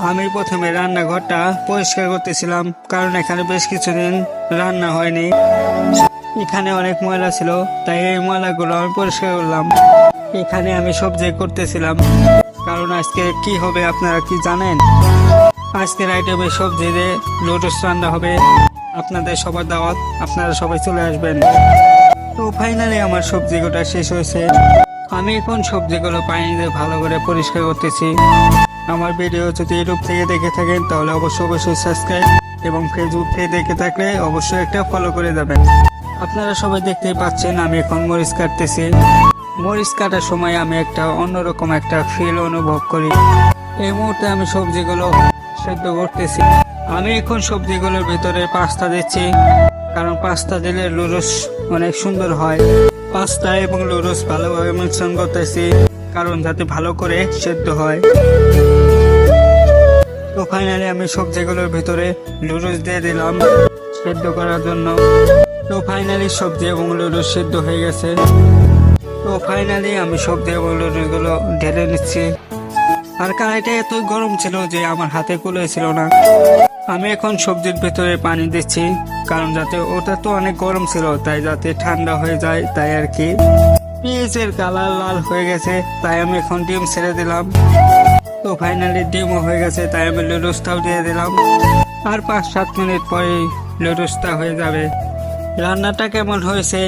আমি প্রথমে রান্নাঘরটা পরিষ্কার করতেছিলাম, কারণ এখানে বেশ কিছুদিন রান্না হয়নি। এখানে অনেক ময়লা ছিল, তাই এই ময়লাগুলো আমি পরিষ্কার করলাম। এখানে আমি সবজি করতেছিলাম। কারণ আজকে কি হবে আপনারা কি জানেন? আজকের আইটেমে সবজি দিয়ে লোটস রান্না হবে। আপনাদের সবার দাওয়াত, আপনারা সবাই চলে আসবেন। তো ফাইনালি আমার সবজিগুলো শেষ হয়েছে। আমি এখন সবজিগুলো পানি দিয়ে ভালো করে পরিষ্কার করতেছি। আমার ভিডিও যদি ইউটিউব থেকে দেখে থাকেন, তাহলে অবশ্যই অবশ্যই সাবস্ক্রাইব এবং ফেসবুক থেকে দেখে থাকলে অবশ্যই একটা ফলো করে দেবেন। আপনারা সবাই দেখতেই পাচ্ছেন, আমি এখন মরিচ কাটতেছি। মরিচ কাটার সময় আমি একটা অন্যরকম একটা ফিল অনুভব করি। এই মুহূর্তে আমি সবজিগুলো সেদ্ধ করতেছি। আমি এখন সবজিগুলোর ভিতরে পাস্তা দিচ্ছি, কারণ পাস্তা দিলে লুরুস অনেক সুন্দর হয়। পাস্তা এবং লুরুস ভালোভাবে মিশ্রণ করতেছি। কারণ যাতে ভালো করে সেদ্ধ হয়। তো ফাইনালি আমি সবজিগুলোর ভিতরে লুরুস দিয়ে দিলাম সেদ্ধ করার জন্য। তো ফাইনালি সবজি এবং লুরুস সেদ্ধ হয়ে গেছে। তো ফাইনালি আমি সবজি এবং লুরুসগুলো ঢেলে নিচ্ছি। আর কড়াইটা এত গরম ছিল যে আমার হাতে কুলে ছিল না। আমি এখন সবজির ভেতরে পানি দিচ্ছি, কারণ যাতে ওটা তো অনেক গরম ছিল, তাই যাতে ঠান্ডা হয়ে যায়, তাই আর কি। পেঁয়াজের কালার লাল হয়ে গেছে, তাই আমি এখন ডিম ছেড়ে দিলাম। তো ফাইনালি ডিমও হয়ে গেছে, তাই আমি লুডুসটাও দিয়ে দিলাম। আর পাঁচ সাত মিনিট পরেই লুডুসটা হয়ে যাবে। রান্নাটা কেমন হয়েছে?